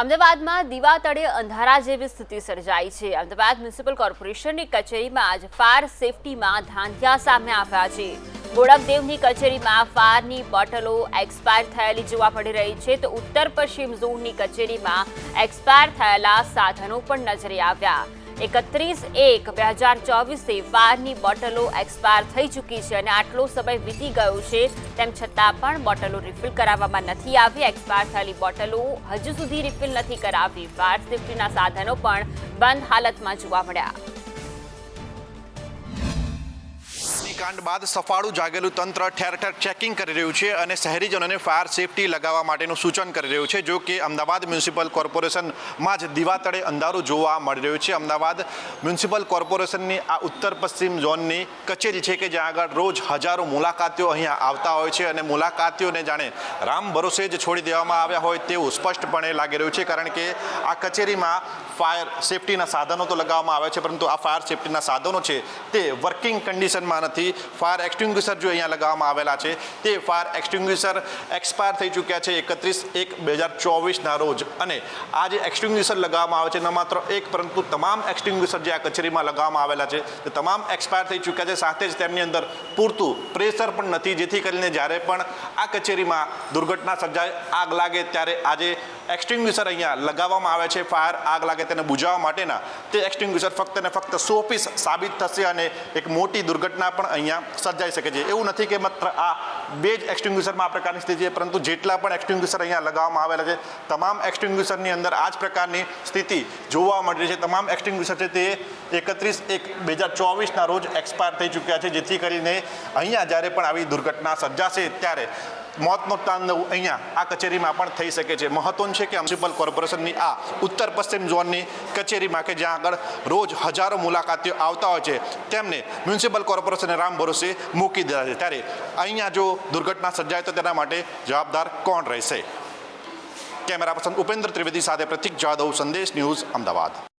અમદાવાદમાં દીવા તળે અંધારા જેવી સ્થિતિ સર્જાઈ છે. અમદાવાદ મ્યુનિસિપલ કોર્પોરેશનની કચેરીમાં આજ ફાયર સેફટીમાં ધાંધિયા સામે આવ્યા છે. ગોળકદેવની કચેરીમાં ફાયરની બોટલો એક્સપાયર થયેલી જોવા મળી રહી છે તો ઉત્તર પશ્ચિમ ઝોનની કચેરીમાં એક્સપાયર થયેલા સાધનો પણ નજરે આવ્યા. એકત્રીસ એક બે હજાર ચોવીસથી ફાયરની બોટલો એક્સપાયર થઈ ચૂકી છે અને આટલો સમય વીતી ગયો છે, તેમ છતાં પણ બોટલો રિફિલ કરાવવામાં નથી આવી. એક્સપાયર થયેલી બોટલો હજુ સુધી રિફિલ નથી કરાવી. ફાયર સેફટીના સાધનો પણ બંધ હાલતમાં જોવા મળ્યા. કાંડ બાદ સફાળું જાગેલું તંત્ર ઠેર ઠેર ચેકિંગ કરી રહ્યું છે અને શહેરીજનોને ફાયર સેફટી લગાવવા માટેનું સૂચન કરી રહ્યું છે જો કે અમદાવાદ મ્યુનિસિપલ કોર્પોરેશનમાં જ દિવાતળે અંધારું જોવા મળી રહ્યું છે. અમદાવાદ મ્યુનિસિપલ કોર્પોરેશનની આ ઉત્તર પશ્ચિમ ઝોનની કચેરી છે કે જ્યાં આગળ રોજ હજારો મુલાકાતીઓ અહીંયા આવતા હોય છે અને મુલાકાતીઓને જાણે રામ ભરોસે જ છોડી દેવામાં આવ્યા હોય તેવું સ્પષ્ટપણે લાગી રહ્યું છે, કારણ કે આ કચેરીમાં ફાયર સેફટીના સાધનો તો લગાવવામાં આવે છે, પરંતુ આ ફાયર સેફટીના સાધનો છે તે વર્કિંગ કન્ડિશનમાં નથી. ફાયર એક્સ્ટિંગ્વિશર જો અહીંયા લગાવવામાં આવેલા છે, તે ફાયર એક્સ્ટિંગ્વિશર એક્સપાયર થઈ ચૂક્યા છે એકત્રીસ એક બે હજાર ચોવીસના રોજ. અને આ જે એક્સ્ટિંગ્વિશર લગાવવામાં આવે છે ન માત્ર એક પરંતુ તમામ એક્સ્ટિંગ્વિશર જે આ કચેરીમાં લગાવવામાં આવેલા છે, તે તમામ એક્સપાયર થઈ ચૂક્યા છે. સાથે જ તેમની અંદર પૂરતું પ્રેશર પણ નથી, જેથી કરીને જ્યારે પણ આ કચેરીમાં દુર્ઘટના સર્જાય, આગ લાગે ત્યારે આજે એક્સ્ટિંગ્વિશર અહીંયા લગાવવામાં આવે છે, ફાયર આગ લાગે તેને બુઝાવવા માટેના, તે એક્સ્ટિંગ્વિશર ફક્ત ને ફક્ત સો પીસ સાબિત થશે અને એક મોટી દુર્ઘટના પણ અહીંયા સર્જાઈ શકે છે. એવું નથી કે માત્ર આ બે જ એક્સટિંગ્યુશરમાં આ પ્રકારની સ્થિતિ છે, પરંતુ જેટલા પણ એક્સટિંગ્યુશર અહીંયા લગાવવામાં આવેલા છે, તમામ એક્સટિંગ્યુશરની અંદર આ જ પ્રકારની સ્થિતિ જોવા મળી રહી છે. તમામ એક્સટિંગ્યુશર છે તે એકત્રીસ એક બે હજાર ચોવીસના રોજ એક્સપાયર થઈ ચૂક્યા છે, જેથી કરીને અહીંયા જ્યારે પણ આવી દુર્ઘટના સર્જાશે ત્યારે મોતનો તાંડવ અહીંયા આ કચેરીમાં પણ થઈ શકે છે. મહત્વનું છે કે મ્યુનિસિપલ કોર્પોરેશનની આ ઉત્તર પશ્ચિમ ઝોનની કચેરીમાં કે જ્યાં આગળ રોજ હજારો મુલાકાતીઓ આવતા હોય છે, તેમને મ્યુનિસિપલ કોર્પોરેશને રામ ભરોસે મૂકી દીધા છે. ત્યારે અહીંયા જો દુર્ઘટના સર્જાય તો તેના માટે જવાબદાર કોણ રહેશે? કેમેરા પર્સન ઉપેન્દ્ર ત્રિવેદી સાથે પ્રતિક જાદવ સંદેશ ન્યૂઝ અમદાવાદ.